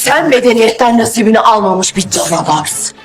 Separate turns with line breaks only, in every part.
Sen medeniyetten nasibini almamış bir canavarsın.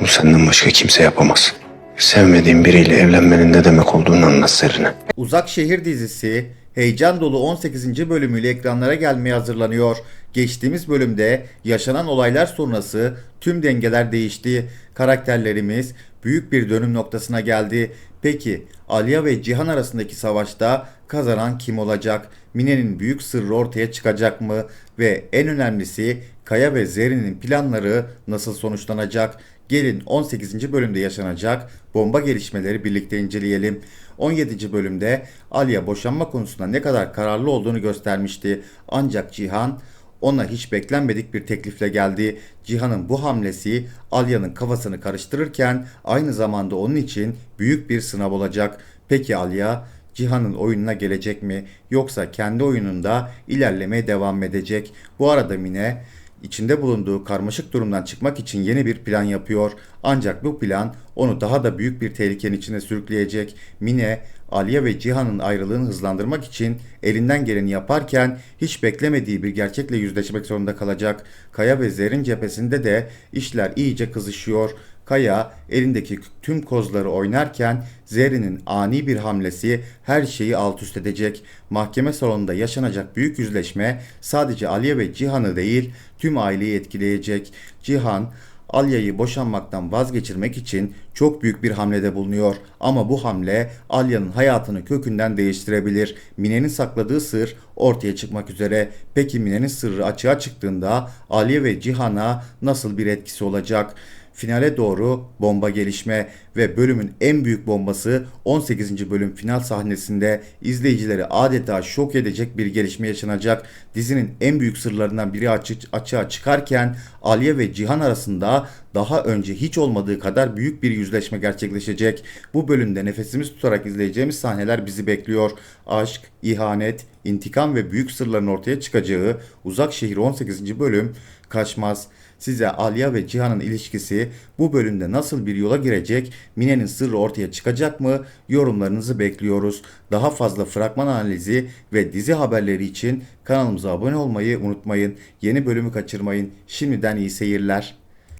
Bunu senden başka kimse yapamaz. Sevmediğin biriyle evlenmenin ne demek olduğunu anlat Serine.
Uzak Şehir dizisi heyecan dolu 18. bölümüyle ekranlara gelmeye hazırlanıyor. Geçtiğimiz bölümde yaşanan olaylar sonrası tüm dengeler değişti. Karakterlerimiz büyük bir dönüm noktasına geldi. Peki Aliya ve Cihan arasındaki savaşta kazanan kim olacak? Mine'nin büyük sırrı ortaya çıkacak mı? Ve en önemlisi Kaya ve Zeri'nin planları nasıl sonuçlanacak? Gelin 18. bölümde yaşanacak bomba gelişmeleri birlikte inceleyelim. 17. bölümde Aliye boşanma konusunda ne kadar kararlı olduğunu göstermişti. Ancak Cihan ona hiç beklenmedik bir teklifle geldi. Cihan'ın bu hamlesi Alya'nın kafasını karıştırırken aynı zamanda onun için büyük bir sınav olacak. Peki Alya Cihan'ın oyununa gelecek mi yoksa kendi oyununda ilerlemeye devam edecek? Bu arada Mine içinde bulunduğu karmaşık durumdan çıkmak için yeni bir plan yapıyor. Ancak bu plan onu daha da büyük bir tehlikenin içine sürükleyecek. Mine, Aliye ve Cihan'ın ayrılığını hızlandırmak için elinden geleni yaparken hiç beklemediği bir gerçekle yüzleşmek zorunda kalacak. Kaya ve Zer'in cephesinde de işler iyice kızışıyor. Kaya elindeki tüm kozları oynarken Zerrin'in ani bir hamlesi her şeyi alt üst edecek. Mahkeme salonunda yaşanacak büyük yüzleşme sadece Aliye ve Cihan'ı değil tüm aileyi etkileyecek. Cihan Alya'yı boşanmaktan vazgeçirmek için çok büyük bir hamlede bulunuyor. Ama bu hamle Alya'nın hayatını kökünden değiştirebilir. Mine'nin sakladığı sır ortaya çıkmak üzere. Peki Mine'nin sırrı açığa çıktığında Alya ve Cihan'a nasıl bir etkisi olacak? Finale doğru bomba gelişme ve bölümün en büyük bombası 18. bölüm final sahnesinde izleyicileri adeta şok edecek bir gelişme yaşanacak. Dizinin en büyük sırlarından biri açı, açığa çıkarken Aliye ve Cihan arasında daha önce hiç olmadığı kadar büyük bir yüzleşme gerçekleşecek. Bu bölümde nefesimiz tutarak izleyeceğimiz sahneler bizi bekliyor. Aşk, ihanet, intikam ve büyük sırların ortaya çıkacağı Uzak Şehir 18. bölüm kaçmaz. Size Alya ve Cihan'ın ilişkisi bu bölümde nasıl bir yola girecek, Mine'nin sırrı ortaya çıkacak mı? Yorumlarınızı bekliyoruz. Daha fazla fragman analizi ve dizi haberleri için kanalımıza abone olmayı unutmayın. Yeni bölümü kaçırmayın. Şimdiden iyi seyirler.